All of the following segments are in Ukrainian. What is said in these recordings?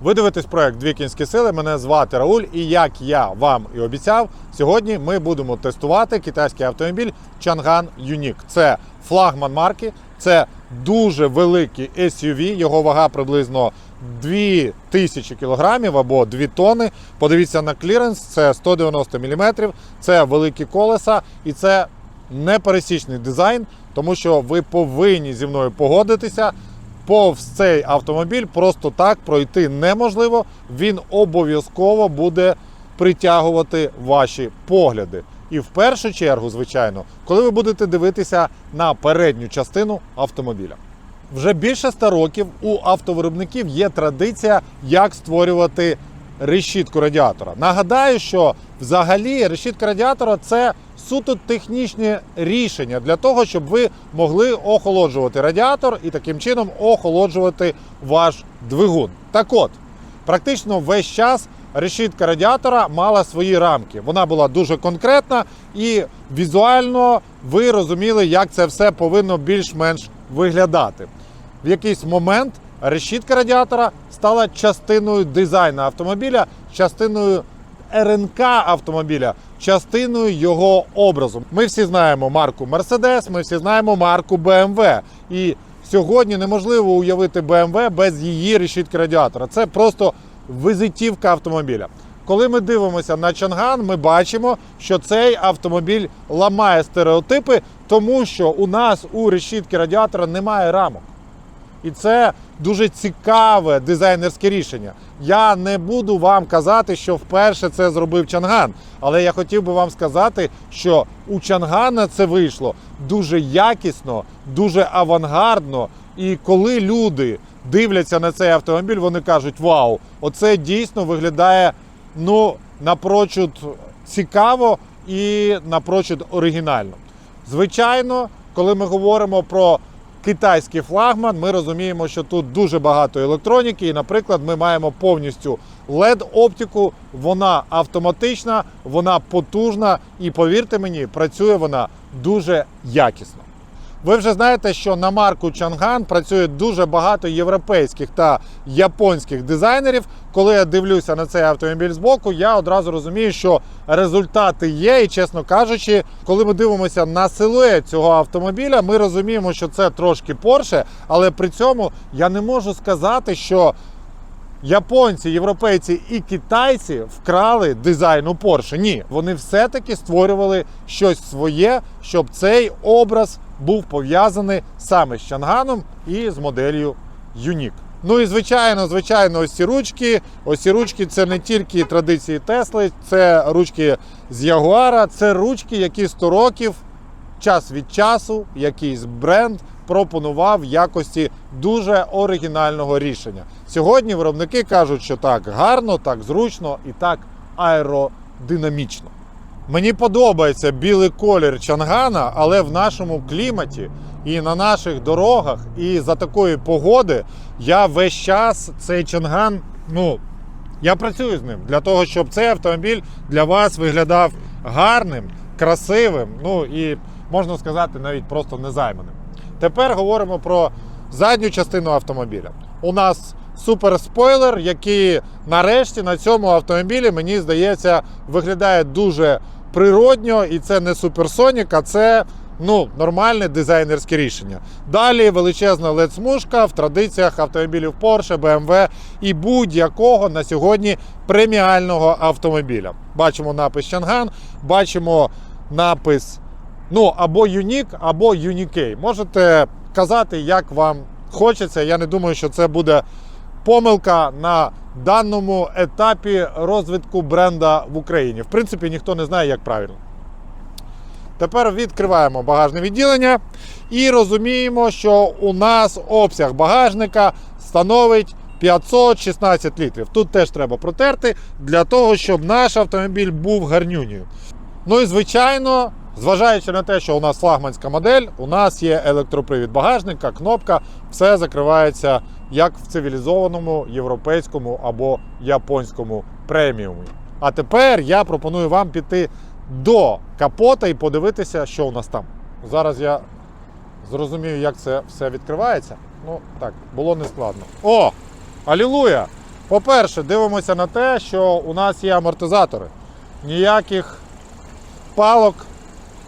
Ви дивитесь проект Дві кінські сили. Мене звати Рауль, і як я вам і обіцяв, сьогодні ми будемо тестувати китайський автомобіль Chang'an Unique. Це флагман марки, це дуже великий SUV, його вага приблизно 2000 кілограмів або 2 тонни. Подивіться на кліренс, це 190 мм, це великі колеса і це непересічний дизайн, тому що ви повинні зі мною погодитися. Повз цей автомобіль просто так пройти неможливо. Він обов'язково буде притягувати ваші погляди. І в першу чергу, звичайно, коли ви будете дивитися на передню частину автомобіля. Вже більше ста років у автовиробників є традиція, як створювати решітку радіатора. Нагадаю, що взагалі решітка радіатора це суто технічне рішення для того, щоб ви могли охолоджувати радіатор і таким чином охолоджувати ваш двигун. Так от, практично весь час решітка радіатора мала свої рамки. Вона була дуже конкретна і візуально ви розуміли, як це все повинно більш-менш виглядати. В якийсь момент решітка радіатора стала частиною дизайну автомобіля, частиною РНК автомобіля, частиною його образу. Ми всі знаємо марку Mercedes, ми всі знаємо марку BMW. І сьогодні неможливо уявити BMW без її решітки радіатора. Це просто визитівка автомобіля. Коли ми дивимося на Чанган, ми бачимо, що цей автомобіль ламає стереотипи, тому що у нас у решітки радіатора немає рамок. І це дуже цікаве дизайнерське рішення. Я не буду вам казати, що вперше це зробив Чанган, але я хотів би вам сказати, що у Чангана це вийшло дуже якісно, дуже авангардно. І коли люди дивляться на цей автомобіль, вони кажуть: Вау, оце дійсно виглядає ну напрочуд цікаво і напрочуд оригінально. Звичайно, коли ми говоримо про китайський флагман, ми розуміємо, що тут дуже багато електроніки. І, наприклад, ми маємо повністю LED-оптику, вона автоматична, вона потужна, і повірте мені, працює вона дуже якісно. Ви вже знаєте, що на марку Chang'an працює дуже багато європейських та японських дизайнерів. Коли я дивлюся на цей автомобіль збоку, я одразу розумію, що результати є. І, чесно кажучи, коли ми дивимося на силует цього автомобіля, ми розуміємо, що це трошки Porsche, але при цьому я не можу сказати, що японці, європейці і китайці вкрали дизайн у Porsche. Ні, вони все-таки створювали щось своє, щоб цей образ був пов'язаний саме з Чанганом і з моделлю Unique. Ну і звичайно, звичайно, ось ці ручки. Ось ці ручки це не тільки традиції Тесли, це ручки з Ягуара, це ручки, які 100 років час від часу якийсь бренд пропонував в якості дуже оригінального рішення. Сьогодні виробники кажуть, що так гарно, так зручно і так аеродинамічно. Мені подобається білий колір Чангана, але в нашому кліматі і на наших дорогах, і за такої погоди я весь час цей Чанган, ну, я працюю з ним для того, щоб цей автомобіль для вас виглядав гарним, красивим, ну і можна сказати, навіть просто незайманим. Тепер говоримо про задню частину автомобіля. У нас суперспойлер, який нарешті на цьому автомобілі, мені здається, виглядає дуже природньо, і це не суперсонік, а це ну, нормальне дизайнерське рішення. Далі величезна LED-смужка в традиціях автомобілів Porsche, BMW і будь-якого на сьогодні преміального автомобіля. Бачимо напис Чанган, бачимо напис ну, або Unique, або Unique. Можете казати, як вам хочеться. Я не думаю, що це буде помилка на даному етапі розвитку бренда в Україні. В принципі, ніхто не знає, як правильно. Тепер відкриваємо багажне відділення і розуміємо, що у нас обсяг багажника становить 516 літрів. Тут теж треба протерти для того, щоб наш автомобіль був гарнюнею. Ну і звичайно, зважаючи на те, що у нас флагманська модель, у нас є електропривід багажника, кнопка, все закривається як в цивілізованому європейському або японському преміумі. А тепер я пропоную вам піти до капота і подивитися, що у нас там. Зараз я зрозумію, як це все відкривається. Ну так, було нескладно. О! Алілуя! По-перше, дивимося на те, що у нас є амортизатори. Ніяких палок.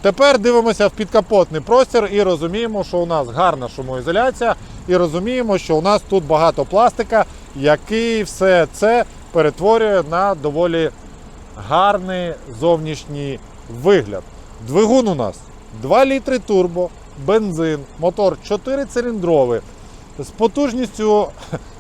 Тепер дивимося в підкапотний простір і розуміємо, що у нас гарна шумоізоляція, і розуміємо, що у нас тут багато пластика, який все це перетворює на доволі гарний зовнішній вигляд. Двигун у нас 2 літри турбо, бензин, мотор 4-циліндровий. З потужністю,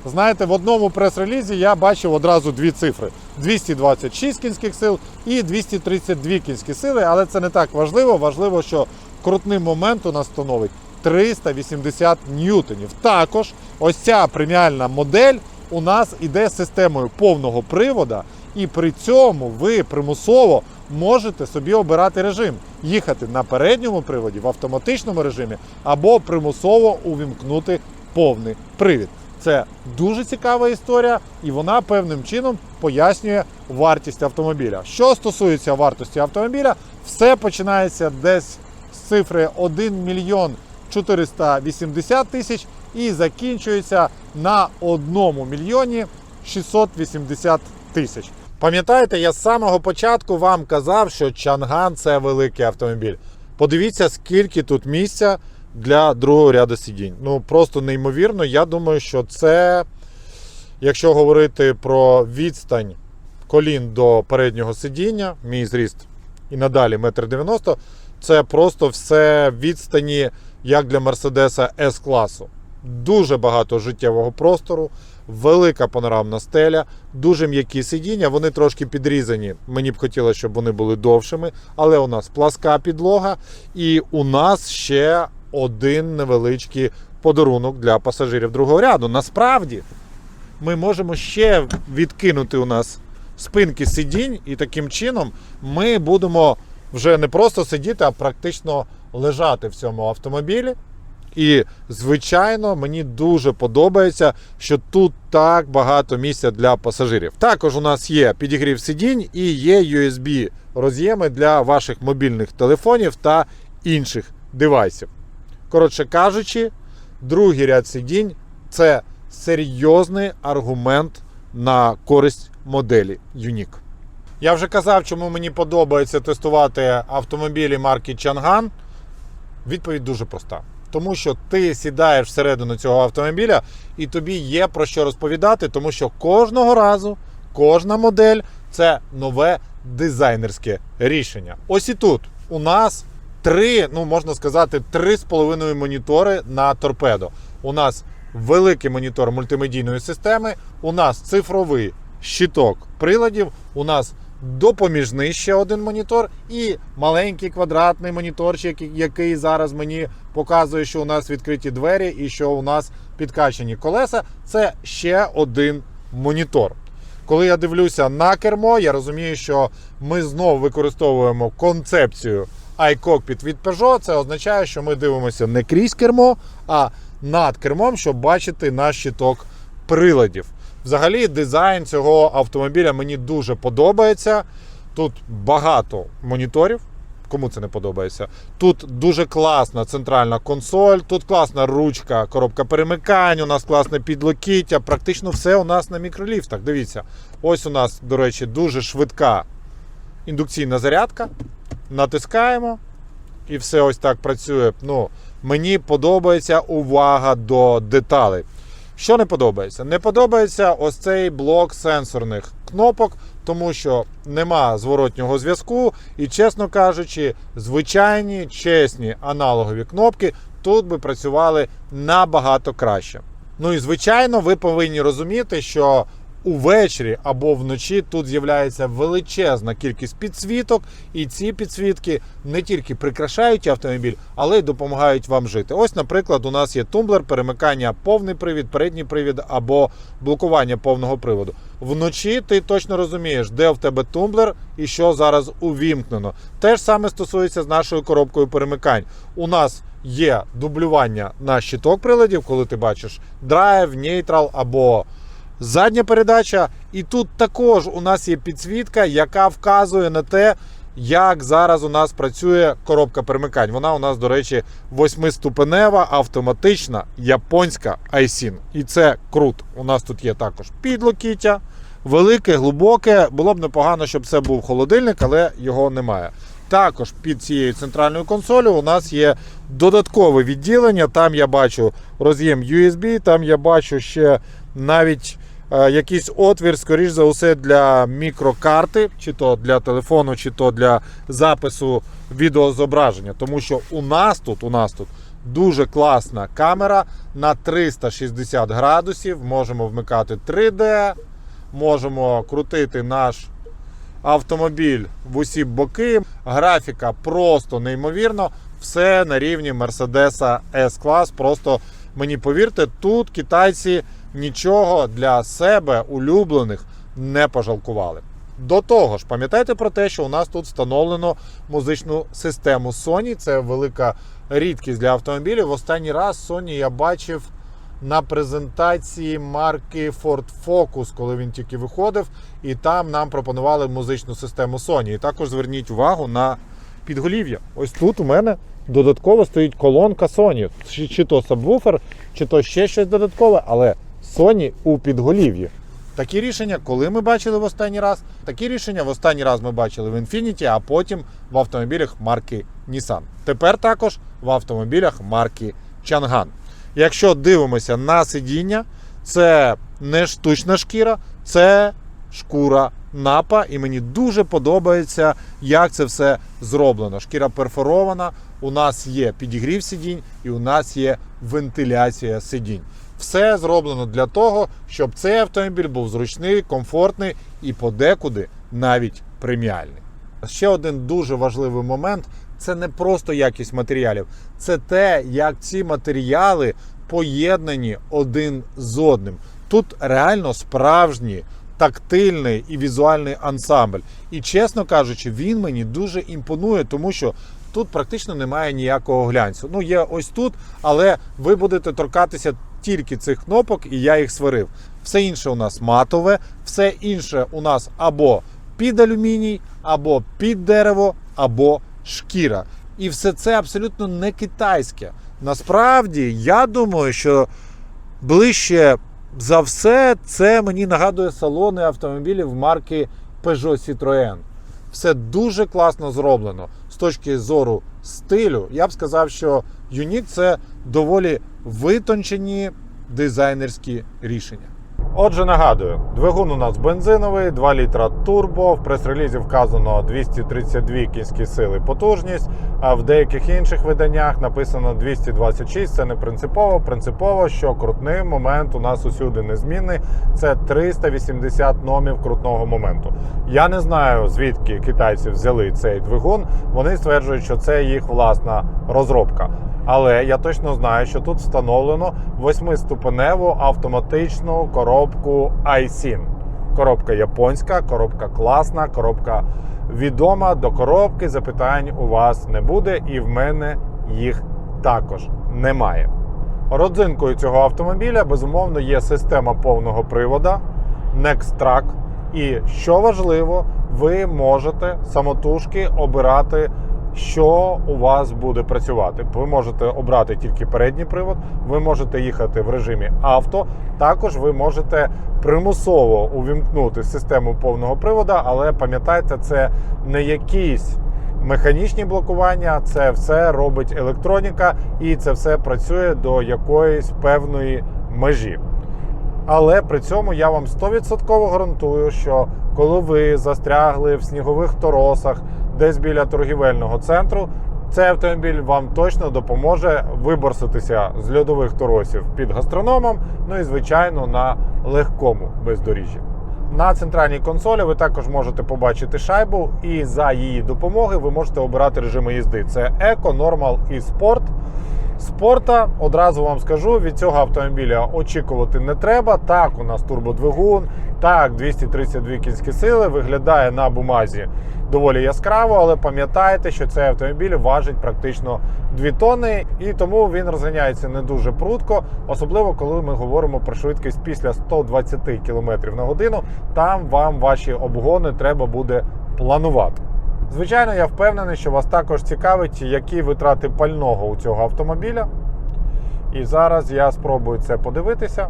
знаєте, в одному прес-релізі я бачив одразу дві цифри: 226 кінських сил і 232 кінські сили, але це не так важливо. Важливо, що крутний момент у нас становить 380 ньютонів. Також ось ця преміальна модель у нас іде з системою повного привода, і при цьому ви примусово можете собі обирати режим: їхати на передньому приводі в автоматичному режимі або примусово увімкнути повний привід. Це дуже цікава історія, і вона певним чином пояснює вартість автомобіля. Що стосується вартості автомобіля, все починається десь з цифри 1 мільйон 480 тисяч і закінчується на 1 мільйоні 680 тисяч. Пам'ятаєте, я з самого початку вам казав, що Чанган це великий автомобіль. Подивіться, скільки тут місця для другого ряду сидінь. Ну просто неймовірно. Я думаю, що це, якщо говорити про відстань колін до переднього сидіння, мій зріст і надалі 1,90 м, це просто все відстані, як для Мерседеса С-класу. Дуже багато життєвого простору, велика панорамна стеля, дуже м'які сидіння. Вони трошки підрізані. Мені б хотілося, щоб вони були довшими, але у нас пласка підлога, і у нас ще один невеличкий подарунок для пасажирів другого ряду. Насправді, ми можемо ще відкинути у нас спинки сидінь, і таким чином ми будемо вже не просто сидіти, а практично лежати в цьому автомобілі. І, звичайно, мені дуже подобається, що тут так багато місця для пасажирів. Також у нас є підігрів сидінь і є USB роз'єми для ваших мобільних телефонів та інших девайсів. Коротше кажучи, другий ряд сидінь це серйозний аргумент на користь моделі Unique. Я вже казав, чому мені подобається тестувати автомобілі марки Chang'an. Відповідь дуже проста. Тому що ти сідаєш всередину цього автомобіля і тобі є про що розповідати, тому що кожного разу, кожна модель це нове дизайнерське рішення. Ось і тут у нас три, ну можна сказати, три з половиною монітори на торпедо. У нас великий монітор мультимедійної системи, у нас цифровий щиток приладів, у нас допоміжний ще один монітор і маленький квадратний моніторчик, який зараз мені показує, що у нас відкриті двері і що у нас підкачені колеса. Це ще один монітор. Коли я дивлюся на кермо, я розумію, що ми знову використовуємо концепцію iCockpit від Peugeot. Це означає, що ми дивимося не крізь кермо, а над кермом, щоб бачити наш щиток приладів. Взагалі, дизайн цього автомобіля мені дуже подобається. Тут багато моніторів. Кому це не подобається? Тут дуже класна центральна консоль, тут класна ручка, коробка перемикань, у нас класне підлокіття. Практично все у нас на мікроліфтах. Дивіться, ось у нас, до речі, дуже швидка індукційна зарядка. Натискаємо, і все ось так працює. Ну, Мені подобається увага до деталей. Що не подобається? Не подобається ось цей блок сенсорних кнопок, тому що нема зворотнього зв'язку, і, чесно кажучи, звичайні чесні аналогові кнопки тут би працювали набагато краще. Ну і звичайно, ви повинні розуміти, що увечері або вночі тут з'являється величезна кількість підсвіток, і ці підсвітки не тільки прикрашають автомобіль, але й допомагають вам жити. Ось, наприклад, у нас є тумблер, перемикання повний привід, передній привід або блокування повного приводу. Вночі ти точно розумієш, де в тебе тумблер і що зараз увімкнено. Те ж саме стосується з нашою коробкою перемикань. У нас є дублювання на щиток приладів, коли ти бачиш драйв, нейтрал або задня передача. І тут також у нас є підсвітка, яка вказує на те, як зараз у нас працює коробка перемикань. Вона у нас, до речі, восьмиступенева, автоматична, японська iSIN. І це круто. У нас тут є також підлокіття, велике, глибоке. Було б непогано, щоб це був холодильник, але його немає. Також під цією центральною консолью у нас є додаткове відділення. Там я бачу роз'єм USB, там я бачу ще навіть якийсь отвір, скоріш за усе, для мікрокарти, чи то для телефону, чи то для запису відеозображення. Тому що у нас тут, у нас тут дуже класна камера на 360 градусів. Можемо вмикати 3D, можемо крутити наш автомобіль в усі боки. Графіка просто неймовірно. Все на рівні Mercedes S-клас. Просто мені повірте, тут китайці нічого для себе улюблених не пожалкували. До того ж, пам'ятайте про те, що у нас тут встановлено музичну систему Sony. Це велика рідкість для автомобілів. В Останній раз Sony я бачив на презентації марки Ford Focus, коли він тільки виходив, і там нам пропонували музичну систему Sony. І також зверніть увагу на підголів'я. Ось тут у мене додатково стоїть колонка Sony. Чи, то сабвуфер, чи то ще щось додаткове, але Sony у підголів'ї. Такі рішення, коли ми бачили в останній раз, такі рішення в останній раз ми бачили в Infiniti, а потім в автомобілях марки Nissan. Тепер також в автомобілях марки Chang'an. Якщо дивимося на сидіння, це не штучна шкіра, це шкура напа. І мені дуже подобається, як це все зроблено. Шкіра перфорована, у нас є підігрів сидінь і у нас є вентиляція сидінь. Все зроблено для того, щоб цей автомобіль був зручний, комфортний і подекуди навіть преміальний. Ще один дуже важливий момент це не просто якість матеріалів, це те, як ці матеріали поєднані один з одним. Тут реально справжній тактильний і візуальний ансамбль. І чесно кажучи, він мені дуже імпонує, тому що тут практично немає ніякого глянцю. Ну, є ось тут, але ви будете торкатися тільки цих кнопок, і я їх сварив. Все інше у нас матове, все інше у нас або під алюміній, або під дерево, або шкіра. І все це абсолютно не китайське. Насправді, я думаю, що ближче за все це мені нагадує салони автомобілів марки Peugeot Citroën. Все дуже класно зроблено з точки зору стилю. Я б сказав, що Unique це доволі витончені дизайнерські рішення. Отже, нагадую, двигун у нас бензиновий, 2 літра турбо. В прес-релізі вказано 232 кінські сили потужність, а в деяких інших виданнях написано 226. Це не принципово. Принципово, що крутний момент у нас усюди незмінний. Це 380 номів крутного моменту. Я не знаю, звідки китайці взяли цей двигун. Вони стверджують, що це їх власна розробка. Але я точно знаю, що тут встановлено восьмиступеневу автоматичну коробку iSIN. Коробка японська, коробка класна, коробка відома. До коробки запитань у вас не буде, і в мене їх також немає. Родзинкою цього автомобіля безумовно є система повного привода Nextrack. І що важливо, ви можете самотужки обирати що у вас буде працювати. Ви можете обрати тільки передній привод, ви можете їхати в режимі авто. Також ви можете примусово увімкнути систему повного привода, але пам'ятайте, це не якісь механічні блокування, це все робить електроніка, і це все працює до якоїсь певної межі. Але при цьому я вам 100% гарантую, що коли ви застрягли в снігових торосах, десь біля торгівельного центру, цей автомобіль вам точно допоможе виборситися з льодових торосів під гастрономом, ну і звичайно на легкому бездоріжжі. На центральній консолі ви також можете побачити шайбу, і за її допомоги ви можете обирати режими їзди: це Еко, Нормал і Спорт. Спорта одразу вам скажу, від цього автомобіля очікувати не треба. Так, у нас турбодвигун, так, 232 кінські сили, виглядає на бумазі доволі яскраво, але пам'ятайте, що цей автомобіль важить практично 2 тонни, і тому він розганяється не дуже прудко, особливо коли ми говоримо про швидкість після 120 км на годину. Там вам ваші обгони треба буде планувати. Звичайно, я впевнений, що вас також цікавить, які витрати пального у цього автомобіля. І зараз я спробую це подивитися.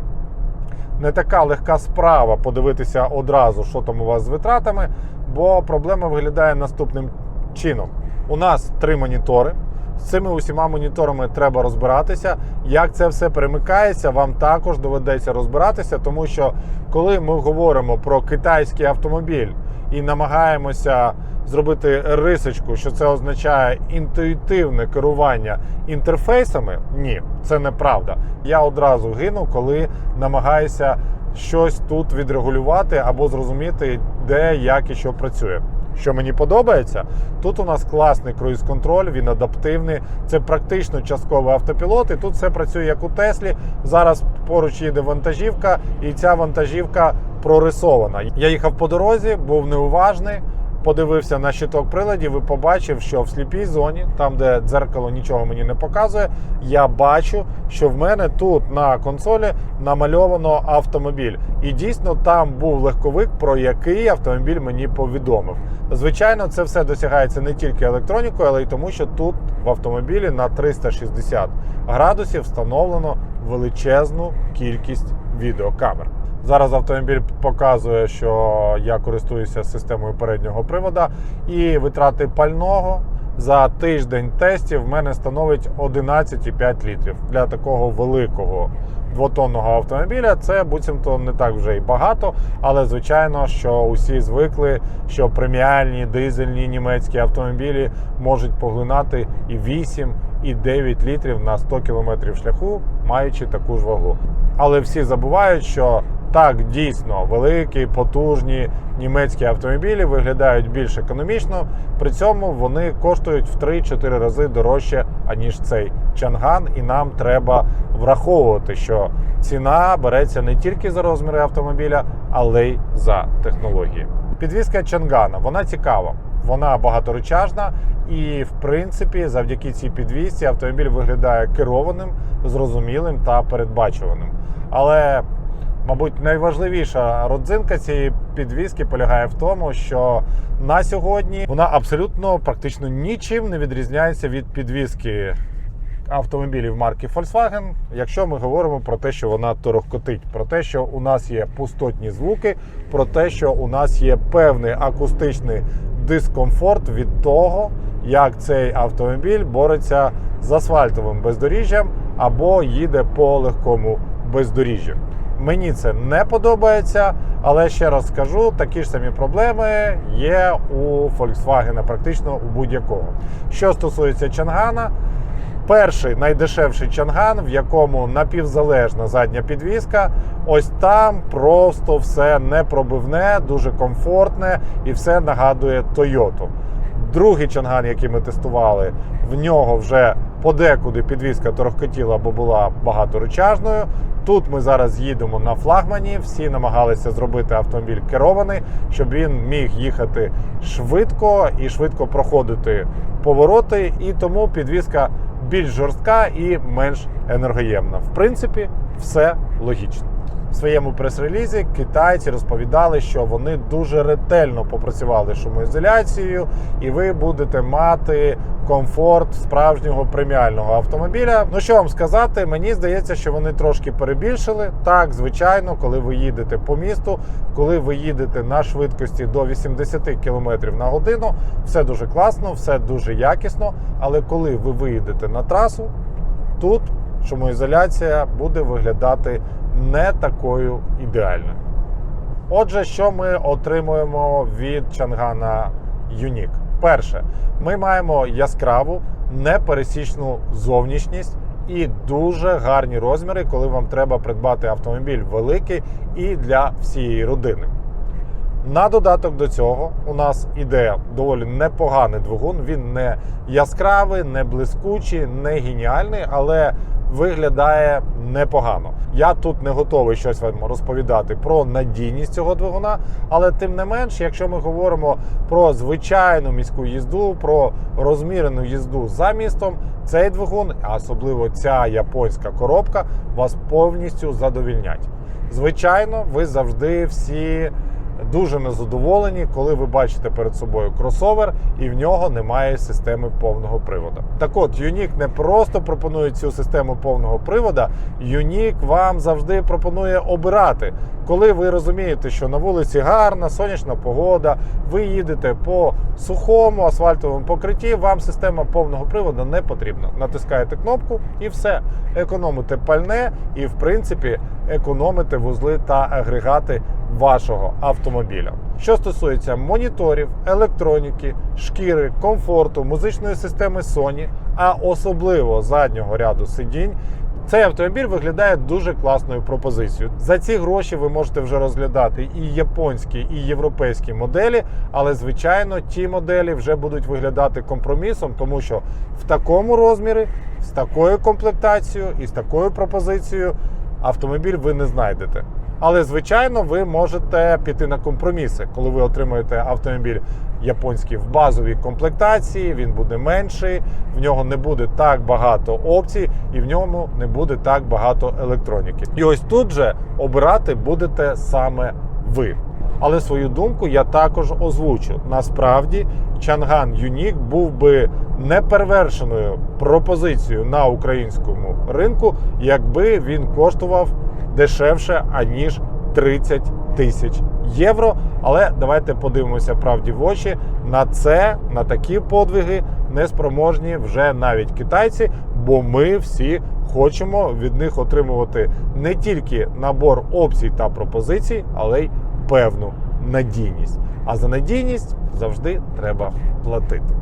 Не така легка справа подивитися одразу, що там у вас з витратами, бо проблема виглядає наступним чином. У нас три монітори. З цими усіма моніторами треба розбиратися. Як це все перемикається, вам також доведеться розбиратися, тому що коли ми говоримо про китайський автомобіль і намагаємося зробити рисочку, що це означає інтуїтивне керування інтерфейсами, ні, це неправда. Я одразу гину, коли намагаюся щось тут відрегулювати або зрозуміти, де, як і що працює. Що мені подобається, тут у нас класний круїз-контроль, він адаптивний. Це практично частковий автопілот, і тут все працює як у Теслі. Зараз поруч їде вантажівка, і ця вантажівка прорисована. Я їхав по дорозі, був неуважний. Подивився на щиток приладів і побачив, що в сліпій зоні, там де дзеркало нічого мені не показує, я бачу, що в мене тут на консолі намальовано автомобіль. І дійсно там був легковик, про який автомобіль мені повідомив. Звичайно, це все досягається не тільки електронікою, але й тому, що тут в автомобілі на 360 градусів встановлено величезну кількість відеокамер. Зараз автомобіль показує, що я користуюся системою переднього привода, і витрати пального за тиждень тестів в мене становить 11,5 літрів. Для такого великого двотонного автомобіля це буцімто не так вже й багато, але звичайно, що усі звикли, що преміальні дизельні німецькі автомобілі можуть поглинати і 8, і 9 літрів на 100 км шляху, маючи таку ж вагу. Але всі забувають, що так, дійсно, великі, потужні німецькі автомобілі виглядають більш економічно. При цьому вони коштують в 3-4 рази дорожче, аніж цей чанган. І нам треба враховувати, що ціна береться не тільки за розміри автомобіля, але й за технології. Підвізка чангана вона цікава. Вона багаторычажна і, в принципі, завдяки цій підвісці автомобіль виглядає керованим, зрозумілим та передбачуваним. Але Мабуть, найважливіша родзинка цієї підвіски полягає в тому, що на сьогодні вона абсолютно практично нічим не відрізняється від підвіски автомобілів марки Volkswagen, якщо ми говоримо про те, що вона торохкотить, про те, що у нас є пустотні звуки, про те, що у нас є певний акустичний дискомфорт від того, як цей автомобіль бореться з асфальтовим бездоріжжям або їде по легкому бездоріжжю. Мені це не подобається, але ще раз скажу, такі ж самі проблеми є у Volkswagen практично у будь-якого. Що стосується Чангана, перший найдешевший Чанган, в якому напівзалежна задня підвіска, ось там просто все непробивне, дуже комфортне і все нагадує Toyota. Другий чанган, який ми тестували, в нього вже подекуди підвізка торохкотіла, бо була багаторучажною. Тут ми зараз їдемо на флагмані. Всі намагалися зробити автомобіль керований, щоб він міг їхати швидко і швидко проходити повороти. І тому підвізка більш жорстка і менш енергоємна. В принципі, все логічно. В своєму прес-релізі китайці розповідали, що вони дуже ретельно попрацювали шумоізоляцією, і ви будете мати комфорт справжнього преміального автомобіля. Ну що вам сказати, мені здається, що вони трошки перебільшили. Так, звичайно, коли ви їдете по місту, коли ви їдете на швидкості до 80 км на годину, все дуже класно, все дуже якісно. Але коли ви виїдете на трасу, тут шумоізоляція буде виглядати не такою ідеальною. Отже, що ми отримуємо від Чангана Юнік? Перше, ми маємо яскраву, непересічну зовнішність і дуже гарні розміри, коли вам треба придбати автомобіль великий і для всієї родини. На додаток до цього у нас іде доволі непоганий двигун. Він не яскравий, не блискучий, не геніальний, але виглядає непогано. Я тут не готовий щось вам розповідати про надійність цього двигуна, але тим не менш, якщо ми говоримо про звичайну міську їзду, про розмірену їзду за містом, цей двигун, а особливо ця японська коробка, вас повністю задовільнять. Звичайно, ви завжди всі дуже незадоволені, коли ви бачите перед собою кросовер і в нього немає системи повного приводу. Так от, Юнік не просто пропонує цю систему повного привода, Юнік вам завжди пропонує обирати. Коли ви розумієте, що на вулиці гарна, сонячна погода, ви їдете по сухому асфальтовому покритті, вам система повного приводу не потрібна. Натискаєте кнопку і все. Економите пальне і, в принципі, економите вузли та агрегати вашого автомобіля. Що стосується моніторів, електроніки, шкіри, комфорту, музичної системи Sony, а особливо заднього ряду сидінь. Цей автомобіль виглядає дуже класною пропозицією. За ці гроші ви можете вже розглядати і японські, і європейські моделі, але звичайно ті моделі вже будуть виглядати компромісом, тому що в такому розмірі, з такою комплектацією і з такою пропозицією автомобіль ви не знайдете. Але звичайно, ви можете піти на компроміси, коли ви отримуєте автомобіль японський в базовій комплектації, він буде менший, в нього не буде так багато опцій, і в ньому не буде так багато електроніки. І ось тут же обирати будете саме ви. Але свою думку я також озвучу. Насправді, Чанган Юнік був би неперевершеною пропозицією на українському ринку, якби він коштував дешевше аніж 30 тисяч євро. Але давайте подивимося правді в очі. На це, на такі подвиги неспроможні вже навіть китайці, бо ми всі хочемо від них отримувати не тільки набор опцій та пропозицій, але й певну надійність. А за надійність завжди треба платити.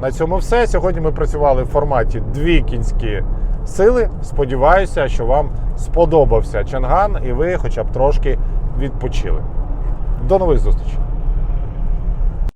На цьому все. Сьогодні ми працювали в форматі дві кінські сили. Сподіваюся, що вам сподобався Чанган і ви хоча б трошки відпочили. До нових зустрічей!